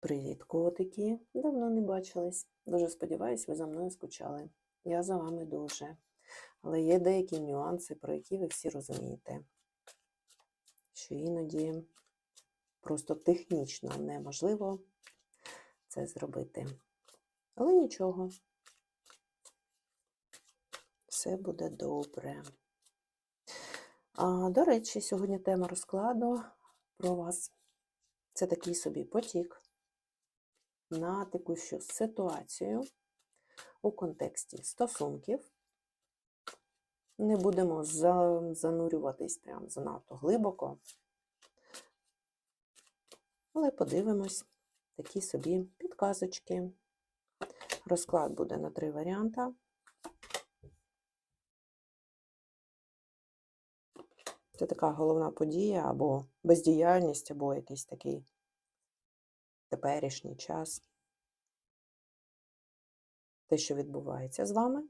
Привіт, котики! Давно не бачились. Дуже сподіваюсь, ви за мною скучали. Я за вами дуже. Але є деякі нюанси, про які ви всі розумієте, що іноді просто технічно неможливо це зробити. Але нічого, все буде добре. А, до речі, сьогодні тема розкладу про вас. Це такий собі потік на текущу ситуацію у контексті стосунків. Не будемо занурюватись прям занадто глибоко, але подивимось такі собі підказочки. Розклад буде на три варіанти. Це така головна подія або бездіяльність, або якийсь такий теперішній час. Те, що відбувається з вами.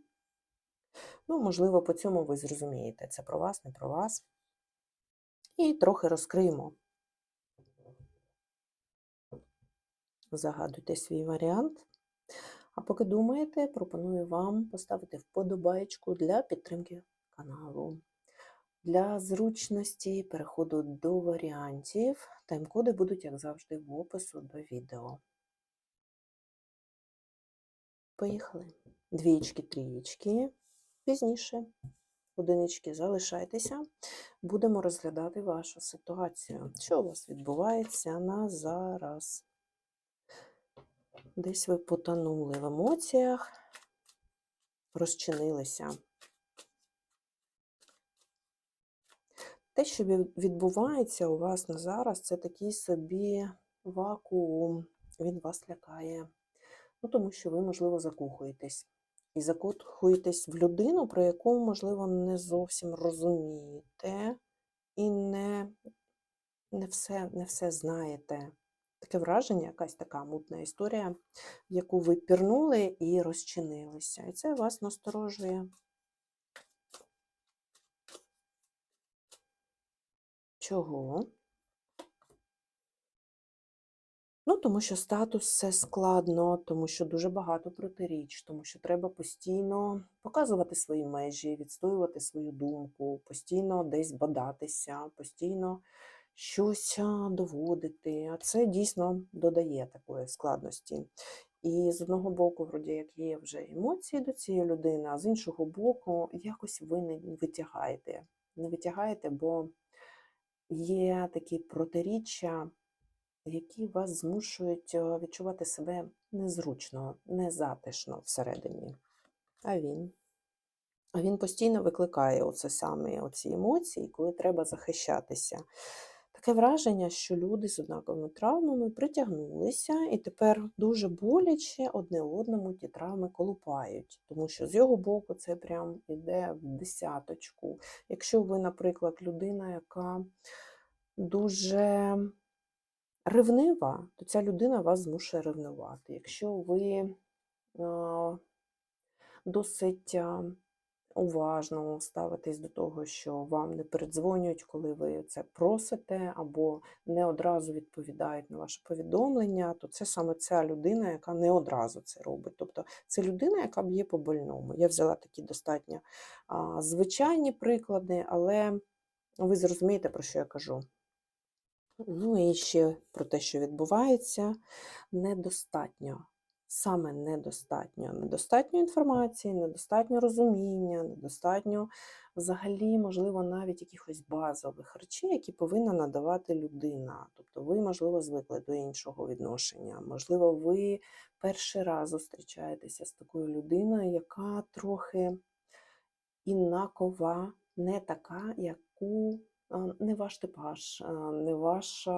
Ну, можливо, по цьому ви зрозумієте, це про вас, не про вас. І трохи розкриємо. Загадуйте свій варіант. А поки думаєте, пропоную вам поставити вподобайку для підтримки каналу. Для зручності переходу до варіантів тайм-коди будуть, як завжди, в опису до відео. Поїхали. Двічки, трієчки. Пізніше. Одинички залишайтеся. Будемо розглядати вашу ситуацію. Що у вас відбувається на зараз? Десь ви потонули в емоціях, розчинилися. Те, що відбувається у вас на зараз, це такий собі вакуум. Він вас лякає. Ну, тому що ви, можливо, закохуєтесь. І закохуєтесь в людину, про яку, можливо, не зовсім розумієте, і не, не, все, не все знаєте. Таке враження, якась така мутна історія, яку ви пірнули і розчинилися. І це вас насторожує. Чого? Ну, тому що статус це складно, тому що дуже багато протиріч, тому що треба постійно показувати свої межі, відстоювати свою думку, постійно десь бодатися, постійно щось доводити. А це дійсно додає такої складності. І з одного боку, вроді як є вже емоції до цієї людини, а з іншого боку, якось ви не витягаєте. Не витягаєте, бо є такі протиріччя які вас змушують е, відчувати себе незручно, незатишно всередині. А він? А він постійно викликає оце саме оці емоції, коли треба захищатися. Таке враження, що люди з однаковими травмами притягнулися, і тепер дуже боляче одне одному ті травми колупають, тому що з його боку це прям іде в десяточку. Якщо ви, наприклад, людина, яка дуже ревнива, то ця людина вас змушує ревнувати. Якщо ви досить уважно ставитесь до того, що вам не передзвонюють, коли ви це просите, або не одразу відповідають на ваше повідомлення, то це саме ця людина, яка не одразу це робить. Тобто це людина, яка б'є по больному. Я взяла такі достатньо а, звичайні приклади, але ви зрозумієте, про що я кажу. Ну і ще про те, що відбувається, недостатньо. Саме недостатньо. Недостатньо інформації, недостатньо розуміння, недостатньо взагалі, можливо, навіть якихось базових речей, які повинна надавати людина. Тобто ви, можливо, звикли до іншого відношення. Можливо, ви перший раз зустрічаєтеся з такою людиною, яка трохи інакова, не така, яку не ваш типаж, не ваш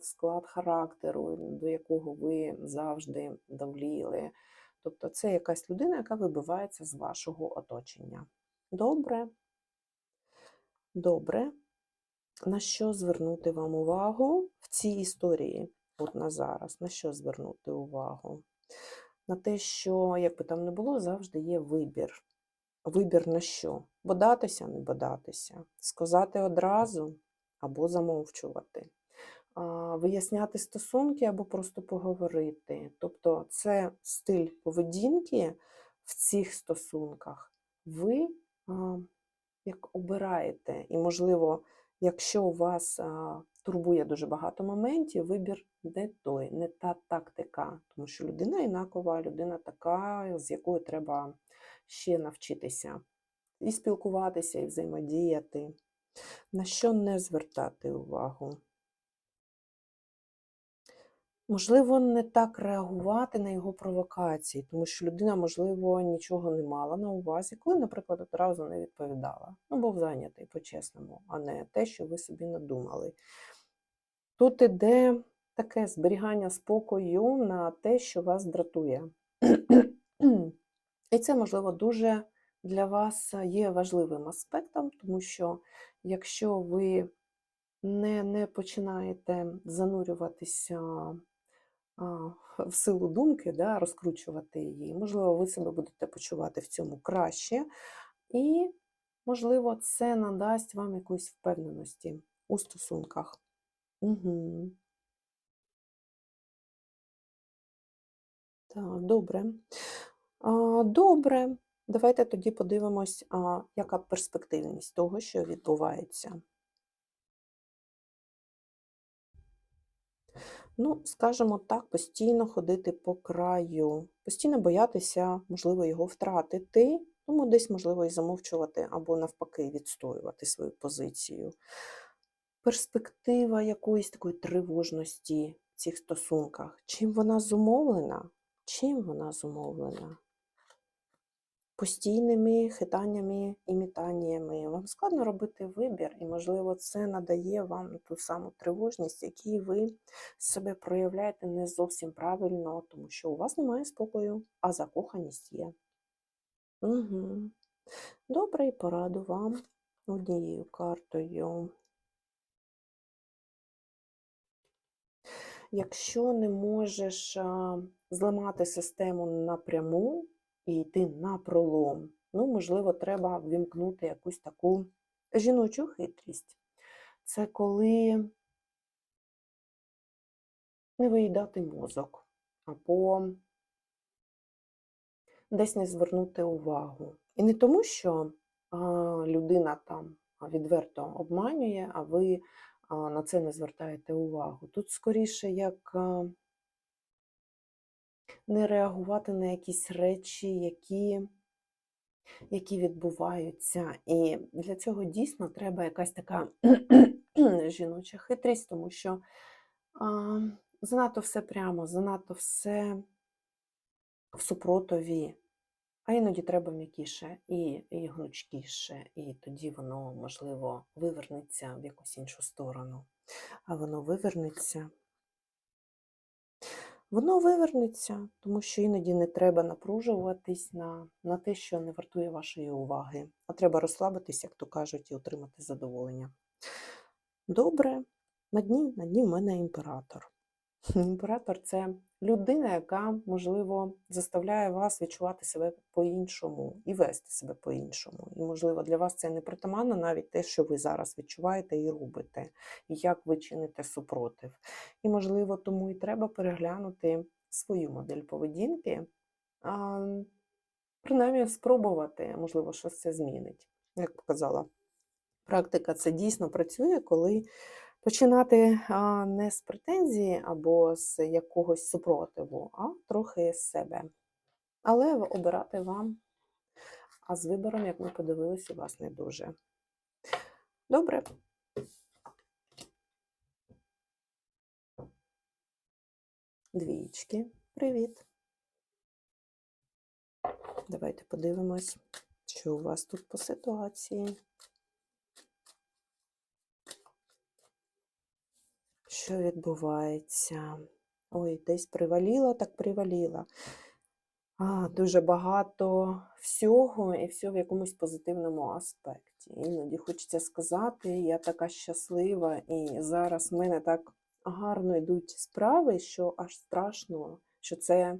склад характеру, до якого ви завжди давліли. Тобто це якась людина, яка вибивається з вашого оточення. Добре. Добре. На що звернути вам увагу в цій історії, от на зараз? На що звернути увагу? На те, що, як би там не було, завжди є вибір. Вибір на що? Бодатися, не бодатися, сказати одразу або замовчувати. виясняти стосунки або просто поговорити. Тобто це стиль поведінки в цих стосунках. Ви як обираєте, і, можливо, якщо у вас турбує дуже багато моментів, вибір не той, не та тактика, тому що людина інакова, людина така, з якою треба ще навчитися і спілкуватися, і взаємодіяти. На що не звертати увагу? Можливо, не так реагувати на його провокації, тому що людина, можливо, нічого не мала на увазі, коли, наприклад, одразу не відповідала. Ну, був зайнятий по-чесному, а не те, що ви собі надумали. Тут іде таке зберігання спокою на те, що вас дратує. І це, можливо, дуже для вас є важливим аспектом, тому що якщо ви не, не починаєте занурюватися в силу думки, да, розкручувати її, можливо, ви себе будете почувати в цьому краще, і, можливо, це надасть вам якоїсь впевненості у стосунках. Угу. Так, добре. Добре. Давайте тоді подивимось, яка перспективність того, що відбувається. Ну, скажімо так, постійно ходити по краю, постійно боятися, можливо, його втратити, тому десь, можливо, і замовчувати або навпаки відстоювати свою позицію. Перспектива якоїсь такої тривожності в цих стосунках. Чим вона зумовлена? Чим вона зумовлена? Постійними хитаннями і мітаннями. Вам складно робити вибір, і, можливо, це надає вам ту саму тривожність, якій ви себе проявляєте не зовсім правильно, тому що у вас немає спокою, а закоханість є. Угу. Добре, і пораду вам однією картою. Якщо не можеш зламати систему напряму і йти на пролом, ну, можливо, треба ввімкнути якусь таку жіночу хитрість. Це коли не виїдати мозок, або десь не звернути увагу. І не тому, що людина там відверто обманює, а ви на це не звертаєте увагу. Тут скоріше як не реагувати на якісь речі, які, які відбуваються. І для цього дійсно треба якась така жіноча хитрість, тому що а, занадто все прямо, занадто все в супротиві. А іноді треба м'якіше і, і гнучкіше, і тоді воно, можливо, вивернеться в якусь іншу сторону. А воно вивернеться. Воно вивернеться, тому що іноді не треба напружуватись на, на те, що не вартує вашої уваги, а треба розслабитись, як то кажуть, і отримати задоволення. Добре, на дні, на дні в мене імператор. Імператор це людина, яка, можливо, заставляє вас відчувати себе по-іншому і вести себе по-іншому. І, можливо, для вас це не притаманно навіть те, що ви зараз відчуваєте і робите, і як ви чините супротив. І, можливо, тому і треба переглянути свою модель поведінки, а, принаймні спробувати, можливо, щось це змінить. Як показала практика, це дійсно працює, коли починати не з претензії або з якогось супротиву, а трохи з себе. Але обирати вам, а з вибором, як ми подивилися, у вас не дуже. Добре. Двічки. Привіт. Давайте подивимось, що у вас тут по ситуації. Що відбувається? Ой, десь приваліла, так приваліла. А, Дуже багато всього і все в якомусь позитивному аспекті. Іноді хочеться сказати, я така щаслива, і зараз в мене так гарно йдуть справи, що аж страшно, що це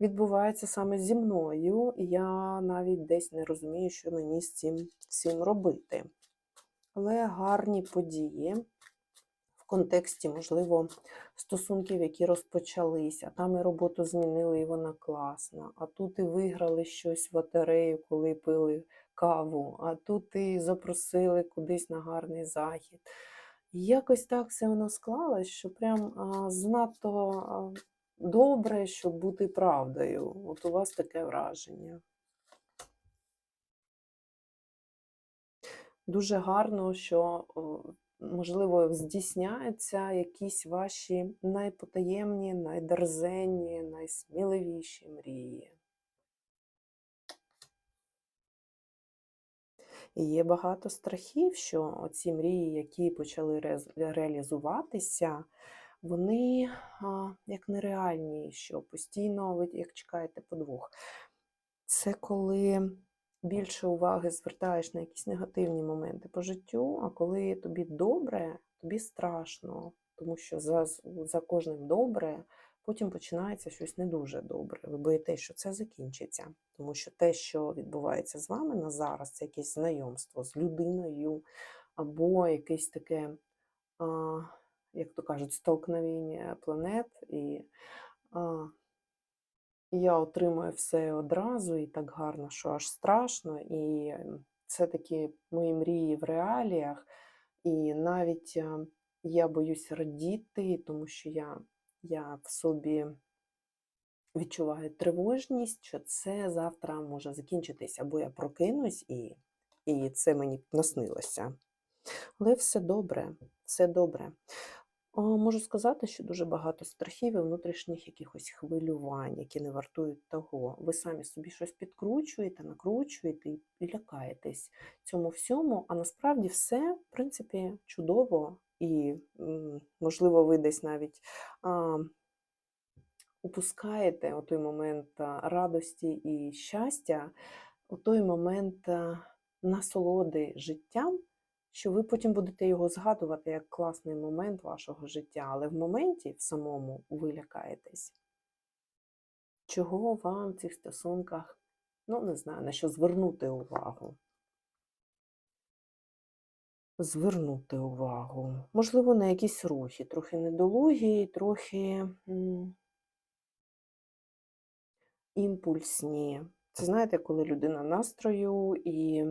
відбувається саме зі мною, і я навіть десь не розумію, що мені з цим, цим робити. Але гарні події контексті, можливо, стосунків, які розпочались, а там і роботу змінили, і вона класна. А тут і виграли щось в лотерею, коли пили каву, а тут і запросили кудись на гарний захід. І якось так все воно склалось, що прям а, занадто а, добре, щоб бути правдою. От у вас таке враження. Дуже гарно, що, можливо, здійсняються якісь ваші найпотаємні, найдерзенні, найсміливіші мрії. І є багато страхів, що оці мрії, які почали реалізуватися, вони а, як нереальні, що постійно ви як чекаєте подвох. Це коли більше уваги звертаєш на якісь негативні моменти по життю, а коли тобі добре, тобі страшно, тому що за, за кожним добре потім починається щось не дуже добре. Ви боїтесь, що це закінчиться. Тому що те, що відбувається з вами на зараз, це якесь знайомство з людиною, або якесь таке, як то кажуть, столкновення планет. І я отримую все одразу і так гарно, що аж страшно. І це такі мої мрії в реаліях. І навіть е, я боюсь радіти, тому що я, я в собі відчуваю тривожність, що це завтра може закінчитись, або я прокинусь і, і це мені наснилося. Але все добре, все добре. Можу сказати, що дуже багато страхів і внутрішніх якихось хвилювань, які не вартують того. Ви самі собі щось підкручуєте, накручуєте і лякаєтесь цьому всьому, а насправді все, в принципі, чудово, і, можливо, ви десь навіть а, упускаєте у той момент радості і щастя, у той момент насолоди життям, що ви потім будете його згадувати як класний момент вашого життя, але в моменті в самому ви лякаєтесь. Чого вам в цих стосунках, ну не знаю, на що звернути увагу? Звернути увагу. Можливо, на якісь рухи, трохи недолугі, трохи імпульсні. Це знаєте, коли людина настрою і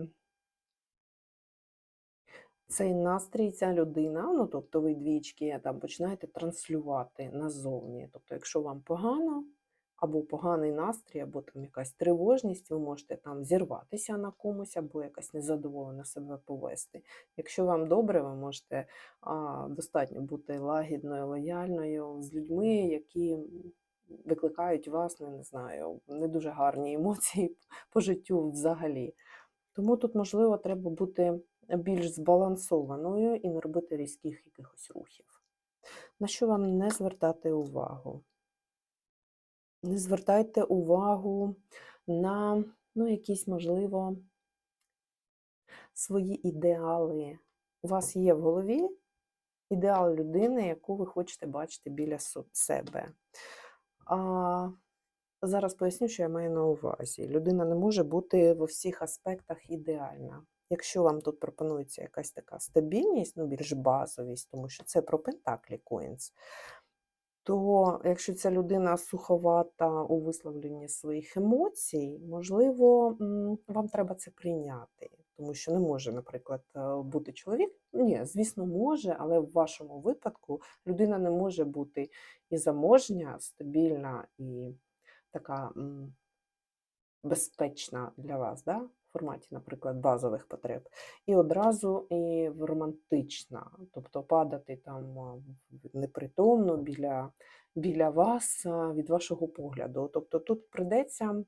цей настрій, ця людина, ну тобто ви двічки там починаєте транслювати назовні. Тобто, якщо вам погано, або поганий настрій, або там якась тривожність, ви можете там зірватися на комусь, або якась незадоволена себе повести. Якщо вам добре, ви можете а, достатньо бути лагідною, лояльною з людьми, які викликають вас, ну, не знаю, не дуже гарні емоції по життю взагалі. Тому тут, можливо, треба бути більш збалансованою і не робити різких якихось рухів. На що вам не звертати увагу? Не звертайте увагу на ну, якісь, можливо, свої ідеали. У вас є в голові ідеал людини, яку ви хочете бачити біля себе. А зараз поясню, що я маю на увазі. Людина не може бути во всіх аспектах ідеальна. Якщо вам тут пропонується якась така стабільність, ну більш базовість, тому що це про Пентаклі Coins, то якщо ця людина суховата у висловленні своїх емоцій, можливо, вам треба це прийняти. Тому що не може, наприклад, е, бути чоловік. Ні, звісно, може, але в вашому випадку людина не може бути і заможня, стабільна, і така безпечна для вас, да? Форматі, наприклад, базових потреб, і одразу і в романтична, тобто падати там непритомно біля, біля вас від вашого погляду. Тобто тут прийдеться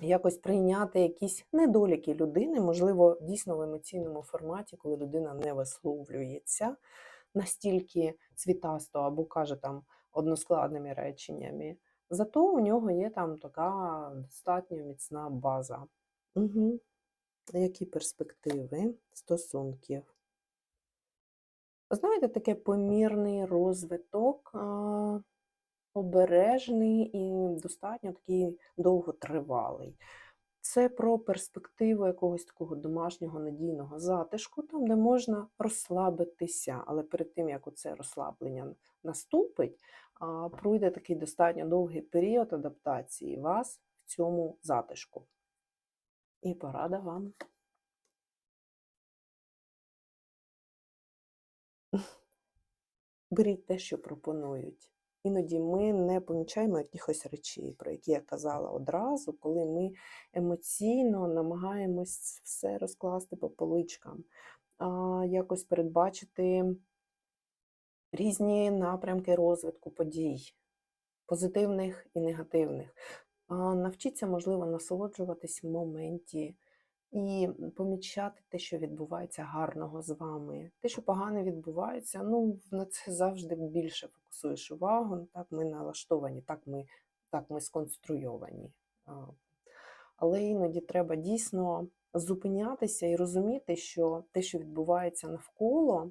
якось прийняти якісь недоліки людини, можливо, дійсно в емоційному форматі, коли людина не висловлюється настільки цвітасто або каже там односкладними реченнями. Зато у нього є там така достатньо міцна база. Угу. Які перспективи стосунків? Знаєте, таке помірний розвиток, обережний і достатньо такий довготривалий. Це про перспективу якогось такого домашнього надійного затишку, там, де можна розслабитися. Але перед тим, як оце розслаблення наступить, пройде такий достатньо довгий період адаптації вас в цьому затишку. І порада вам. Беріть те, що пропонують. Іноді ми не помічаємо якихось речей, про які я казала одразу, коли ми емоційно намагаємось все розкласти по поличкам, а, якось передбачити різні напрямки розвитку подій, позитивних і негативних. Навчіться, можливо, насолоджуватись в моменті і помічати те, що відбувається гарного з вами. Те, що погане відбувається, ну, на це завжди більше фокусуєш увагу. Ну, Так ми налаштовані, так ми, так ми сконструйовані. Але іноді треба дійсно зупинятися і розуміти, що те, що відбувається навколо,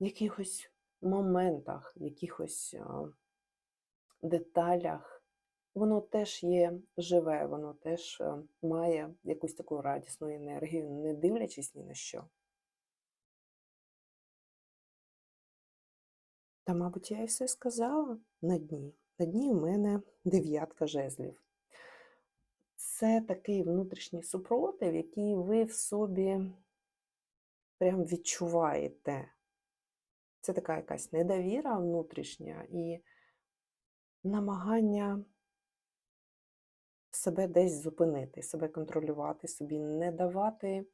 в якихось моментах, в якихось деталях, воно теж є живе, воно теж е, має якусь таку радісну енергію, не дивлячись ні на що. Та, мабуть, я і все сказала на дні. На дні у мене дев'ятка жезлів. Це такий внутрішній супротив, який ви в собі прям відчуваєте. Це така якась недовіра внутрішня і намагання себе десь зупинити, себе контролювати, собі не давати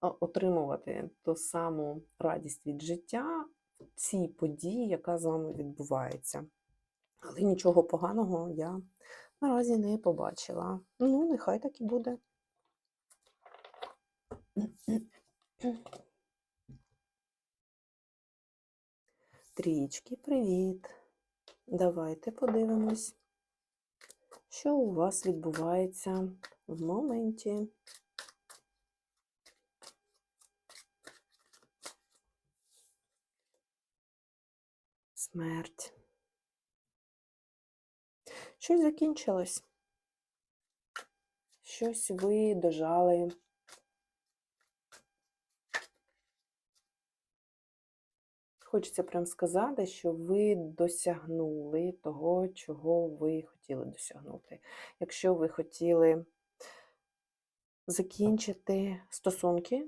отримувати ту саму радість від життя в цій події, яка з вами відбувається. Але нічого поганого я наразі не побачила. Ну, нехай так і буде. Трічки, привіт. Давайте подивимось, що у вас відбувається в моменті. Смерть. Щось закінчилось. Щось ви дожали. Хочеться прям сказати, що ви досягнули того, чого ви хотіли досягнути. Якщо ви хотіли закінчити стосунки,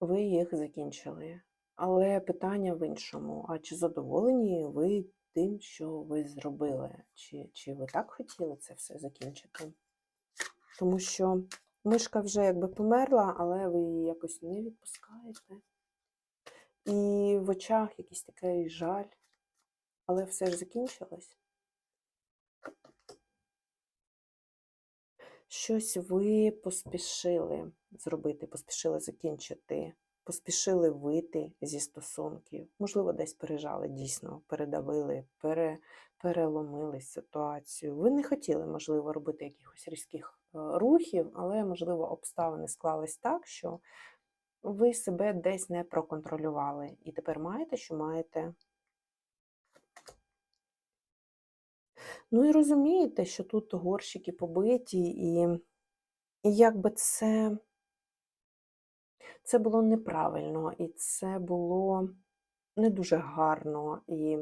ви їх закінчили. Але питання в іншому: а чи задоволені ви тим, що ви зробили? Чи, чи ви так хотіли це все закінчити? Тому що мишка вже якби померла, але ви її якось не відпускаєте. І в очах якийсь такий жаль, але все ж закінчилось. Щось ви поспішили зробити, поспішили закінчити, поспішили вийти зі стосунків. Можливо, десь пережали, дійсно, передавили, пере, переломили ситуацію. Ви не хотіли, можливо, робити якихось різких е, рухів, але, можливо, обставини склались так, що ви себе десь не проконтролювали. І тепер маєте, що маєте. Ну і розумієте, що тут горщики побиті, і, і якби це, це було неправильно, і це було не дуже гарно, і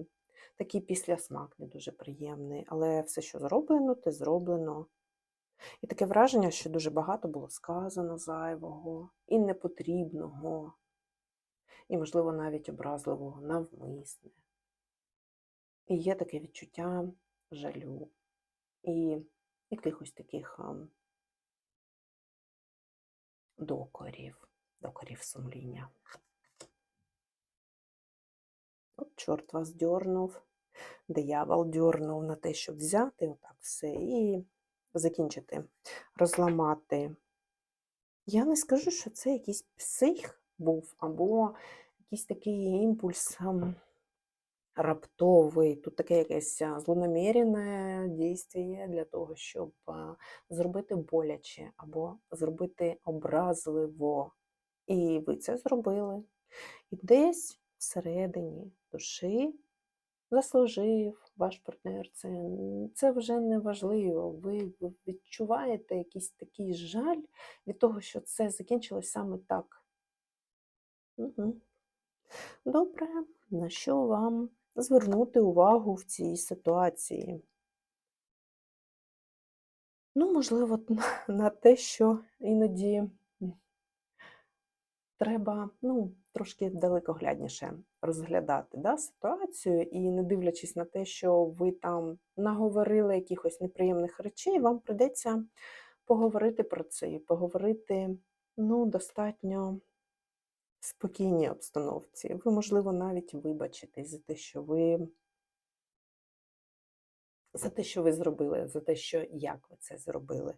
такий післясмак не дуже приємний. Але все, що зроблено, те зроблено. І таке враження, що дуже багато було сказано зайвого і непотрібного, і, можливо, навіть образливого, навмисне. І є таке відчуття жалю і якихось таких докорів, докорів сумління. От чорт вас дьорнув, диявол дьорнув на те, щоб взяти отак все і закінчити, розламати. Я не скажу, що це якийсь псих був, або якийсь такий імпульс раптовий. Тут таке якесь а, злонамірене дійство для того, щоб зробити боляче або зробити образливо. І ви це зробили. І десь всередині душі заслужив ваш партнер це, це вже не важливо. Ви відчуваєте якийсь такий жаль від того, що це закінчилось саме так. Угу. Добре, на що вам звернути увагу в цій ситуації? Ну, можливо, на, те, що іноді треба ну, трошки далекоглядніше розглядати да, ситуацію, і не дивлячись на те, що ви там наговорили якихось неприємних речей, вам прийдеться поговорити про це і поговорити ну, достатньо в спокійній обстановці. Ви, можливо, навіть вибачитесь за те, що ви за те, що ви зробили, за те, що як ви це зробили,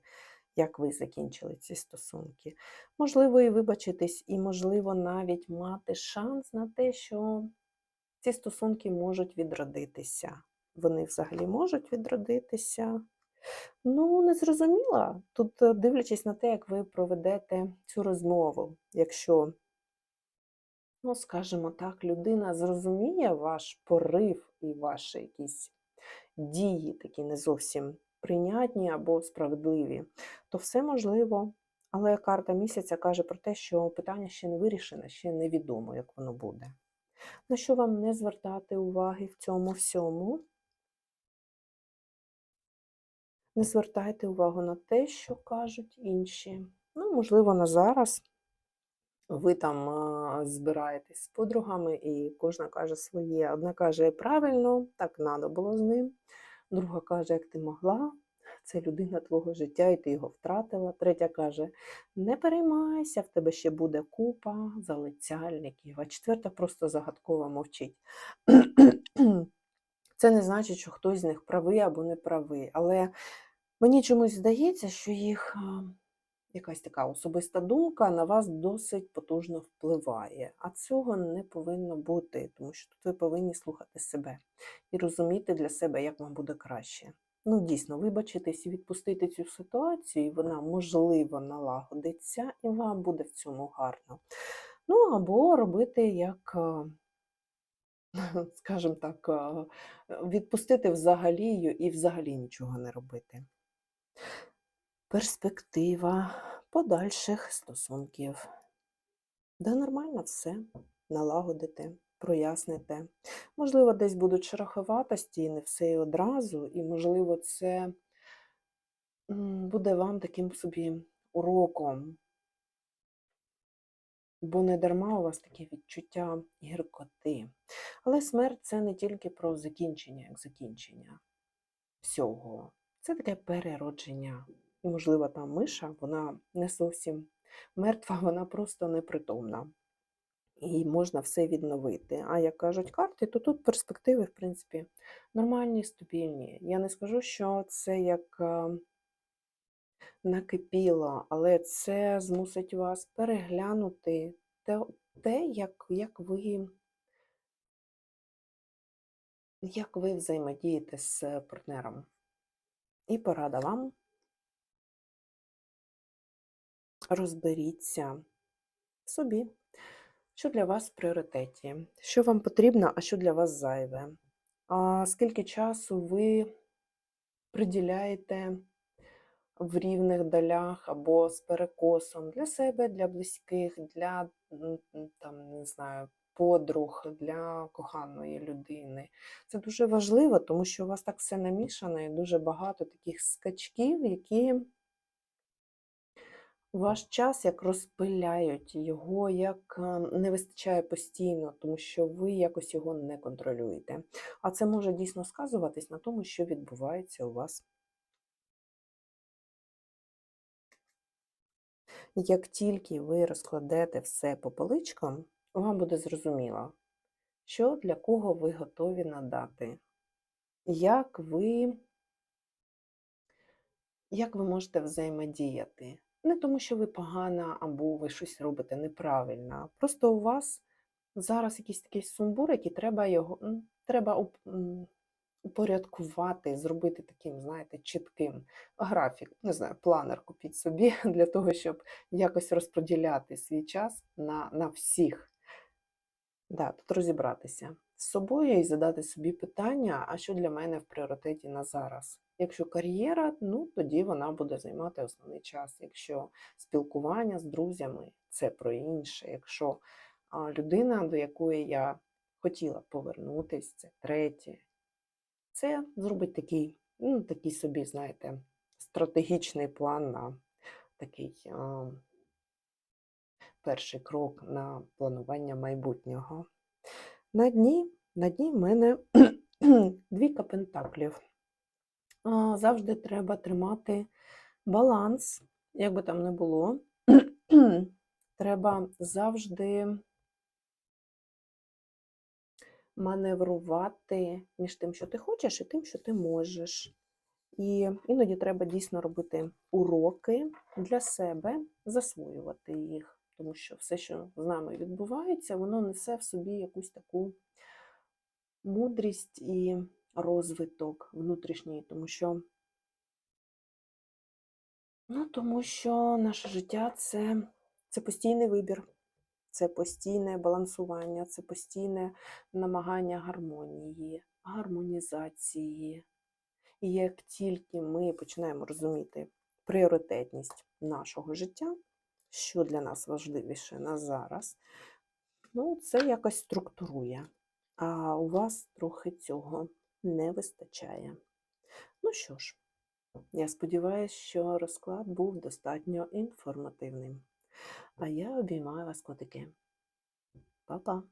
як ви закінчили ці стосунки. Можливо, і вибачитись, і, можливо, навіть мати шанс на те, що ці стосунки можуть відродитися. Вони взагалі можуть відродитися. Ну, не зрозуміла. Тут, е, дивлячись на те, як ви проведете цю розмову, якщо, ну, скажімо так, людина зрозуміє ваш порив і ваші якісь дії такі не зовсім прийнятні або справедливі, то все можливо. Але карта місяця каже про те, що питання ще не вирішене, ще невідомо, як воно буде. На що вам не звертати уваги в цьому всьому? Не звертайте увагу на те, що кажуть інші. Ну, можливо, на зараз ви там збираєтесь з подругами, і кожна каже своє. Одна каже правильно, так треба було з ним. Друга каже, як ти могла, це людина твого життя, і ти його втратила. Третя каже: не переймайся, в тебе ще буде купа залицяльників. А четверта просто загадково мовчить. Це не значить, що хтось з них правий або не правий. Але мені чомусь здається, що їх якась така особиста думка на вас досить потужно впливає. А цього не повинно бути, тому що тут ви повинні слухати себе і розуміти для себе, як вам буде краще. Ну, дійсно, вибачитись і відпустити цю ситуацію, і вона можливо налагодиться, і вам буде в цьому гарно. Ну, або робити як. а, скажімо так, відпустити взагалі і взагалі нічого не робити. Перспектива подальших стосунків. Да нормально все налагодите, проясните. Можливо, десь будуть шероховатості, і не все і одразу, і, можливо, це буде вам таким собі уроком, бо не дарма у вас таке відчуття гіркоти. Але смерть це не тільки про закінчення, як закінчення всього. Це таке переродження. І, можливо, та миша, вона не зовсім мертва, вона просто непритомна. І можна все відновити. А як кажуть карти, то тут перспективи, в принципі, нормальні, стабільні. Я не скажу, що це як е, накипіло, але це змусить вас переглянути те, те як, як, ви, як ви взаємодієте з партнером. І порада вам розберіться собі, що для вас в пріоритеті, що вам потрібно, а що для вас зайве. А скільки часу ви приділяєте в рівних долях або з перекосом для себе, для близьких, для там, не знаю, подруг, для коханої людини. Це дуже важливо, тому що у вас так все намішано і дуже багато таких скачків, які ваш час як розпиляють, його як е, не вистачає постійно, тому що ви якось його не контролюєте. А це може дійсно сказуватись на тому, що відбувається у вас. Як тільки ви розкладете все по поличкам, вам буде зрозуміло, що для кого ви готові надати, як ви, як ви можете взаємодіяти. Не тому, що ви погана або ви щось робите неправильно. Просто у вас зараз якийсь такий сумбур, який треба його треба упорядкувати, зробити таким, знаєте, чітким графік. Не знаю, планер купіть собі для того, щоб якось розподіляти свій час на, на всіх Да, тут розібратися з собою і задати собі питання, а що для мене в пріоритеті на зараз. Якщо кар'єра, ну тоді вона буде займати основний час. Якщо спілкування з друзями, це про інше. Якщо людина, до якої я хотіла повернутись, це третє. Це зробить такий, ну, такий собі, знаєте, стратегічний план на такий а, перший крок на планування майбутнього. На дні, на дні в мене двійка пентаклів. Завжди треба тримати баланс, як би там не було. Треба завжди маневрувати між тим, що ти хочеш, і тим, що ти можеш. І іноді треба дійсно робити уроки для себе, засвоювати їх, тому що все, що з нами відбувається, воно несе в собі якусь таку мудрість і розвиток внутрішній, тому що, ну, тому що наше життя це, це постійний вибір, це постійне балансування, це постійне намагання гармонії, гармонізації. І як тільки ми починаємо розуміти пріоритетність нашого життя, що для нас важливіше на зараз, ну, це якось структурує. А у вас трохи цього не вистачає. Ну що ж, я сподіваюся, що розклад був достатньо інформативним. А я обіймаю вас, котики. Па-па!